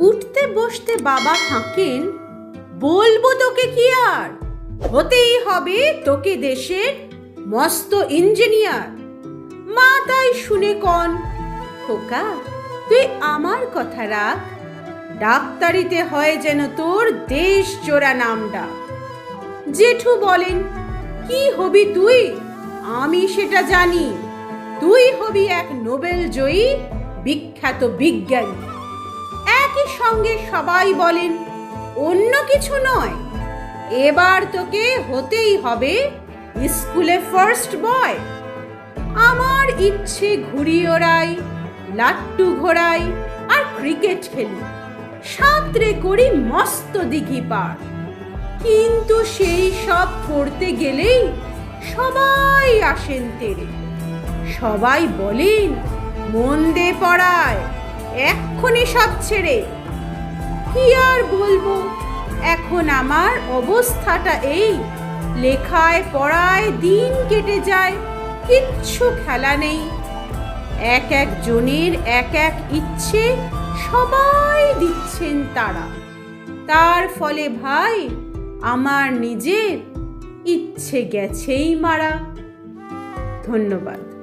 উঠতে বসতে বাবা থাকেন, বলব তোকে কি আর? হতেই হবে তোকে দেশের মস্ত ইঞ্জিনিয়ার। মা তাই শুনে কন, খোকা, তুই আমার কথা রাখ, ডাক্তারিতে হয় যেন তোর দেশ চোরা নাম ডাক জেঠু বলেন, কি হবি তুই? আমি সেটা জানি। তুই হবি এক নোবেল জয়ী, বিখ্যাত বিজ্ঞানী। একই সঙ্গে সবাই বলেন, অন্য কিছু নয়। এবার তোকে হতেই হবে স্কুলে ফার্স্ট বয় আমার ইচ্ছে ঘুড়ি ওড়াই লাট্টু ঘোড়াই আর ক্রিকেট খেলি। সাঁতরে করি মস্ত দিঘি পার। কিন্তু সেই সব করতে গেলেই সবাই আসেন তেরে। সবাই বলেন, মন দে পড়ায়। সব ছেড়ে। কি আর বলব? এখন আমার অবস্থাটা এই। লেখায় পড়ায় দিন কেটে যায়, কিচ্ছু খেলা নেই। এক এক জনের এক এক ইচ্ছে সবাই দিচ্ছেন তারা। তার ফলে ভাই, আমার নিজের ইচ্ছে গেছেই মারা। ধন্যবাদ।